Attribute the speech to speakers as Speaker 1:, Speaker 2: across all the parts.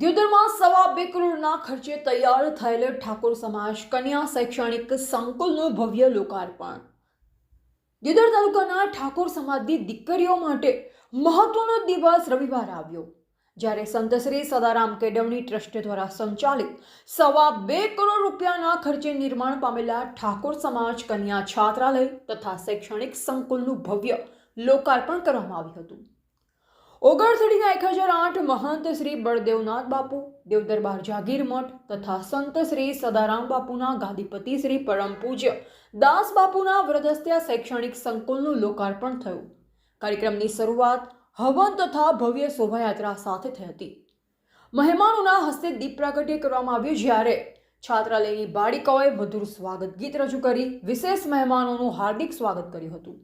Speaker 1: દ્યોદરમાં સવા બે કરોડના ખર્ચે તૈયાર થયેલ ઠાકોર સમાજ કન્યા શૈક્ષણિક સંકુલનું ભવ્ય લોકાર્પણ. દ્યોદર તાલુકાના ઠાકોર સમાજની દીકરીઓ માટે મહત્વનો દિવસ રવિવાર આવ્યો. જ્યારે સંતશ્રી સદારામ કેડવણી ટ્રસ્ટ દ્વારા સંચાલિત સવા બે કરોડ રૂપિયાના ખર્ચે નિર્માણ પામેલા ઠાકોર સમાજ કન્યા છાત્રાલય તથા શૈક્ષણિક સંકુલનું ભવ્ય લોકાર્પણ કરવામાં આવ્યું હતું. ઓગણસડીના એક હજાર આઠ મહંત શ્રી બળદેવનાથ બાપુ, દેવદરબાર જાગીર મઠ તથા સંત શ્રી સદારામ બાપુના ગાદીપતિ શ્રી પરમ પૂજ્ય દાસ બાપુના વ્રદસ્ત્યા શૈક્ષણિક સંકુલનું લોકાર્પણ થયું. કાર્યક્રમની શરૂઆત હવન તથા ભવ્ય શોભાયાત્રા સાથે થઈ હતી. મહેમાનોના હસ્તે દીપ પ્રાગટ્ય કરવામાં આવ્યું જ્યારે છાત્રાલયની બાળિકાઓએ મધુર સ્વાગત ગીત રજૂ કરી વિશેષ મહેમાનોનું હાર્દિક સ્વાગત કર્યું હતું.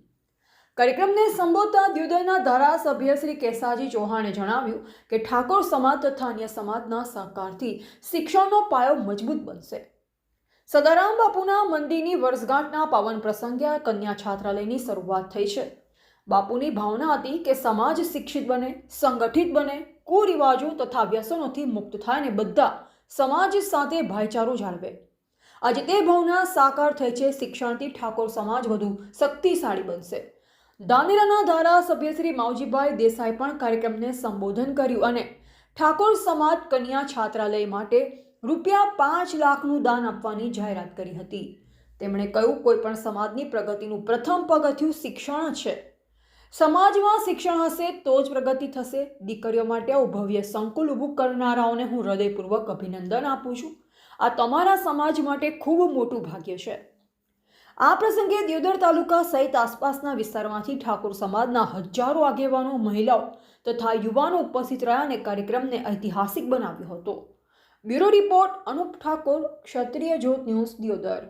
Speaker 1: કાર્યક્રમને સંબોધતા દ્યુદયના ધારાસભ્ય શ્રી કેસાજી ચૌહાણે જણાવ્યું કે ઠાકોર સમાજ તથા અન્ય સમાજના સહકારથી શિક્ષણનો પાયો મજબૂત બનશે. સદારામ બાપુના મંદિરની વર્ષગાંઠના પાવન પ્રસંગે આ કન્યા છાત્રાલયની શરૂઆત થઈ છે. બાપુની ભાવના હતી કે સમાજ શિક્ષિત બને, સંગઠિત બને, કુરિવાજો તથા વ્યસનોથી મુક્ત થાય અને બધા સમાજ સાથે ભાઈચારો જાળવે. આજે તે ભાવના સાકાર થઈ છે. શિક્ષણથી ઠાકોર સમાજ વધુ શક્તિશાળી બનશે. દાનેરાના ધારાસભ્ય શ્રી માવજીભાઈ દેસાઈ પણ કાર્યક્રમને સંબોધન કર્યું અને ઠાકોર સમાજ કન્યા છાત્રાલય માટે રૂપિયા પાંચ લાખનું દાન આપવાની જાહેરાત કરી હતી. તેમણે કહ્યું કોઈપણ સમાજની પ્રગતિનું પ્રથમ પગથિયું શિક્ષણ છે. સમાજમાં શિક્ષણ હશે તો જ પ્રગતિ થશે. દીકરીઓ માટે આવું ભવ્ય સંકુલ ઊભું કરનારાઓને હું હૃદયપૂર્વક અભિનંદન આપું છું. આ તમારા સમાજ માટે ખૂબ મોટું ભાગ્ય છે. આ પ્રસંગે દિયોદર તાલુકા સહિત આસપાસના વિસ્તારમાંથી ઠાકોર સમાજના હજારો આગેવાનો, મહિલાઓ તથા યુવાનો ઉપસ્થિત રહ્યા અને કાર્યક્રમને ઐતિહાસિક બનાવ્યો હતો. Bureau report Anup Thakor, Kshatriya Jyot news, Deodar.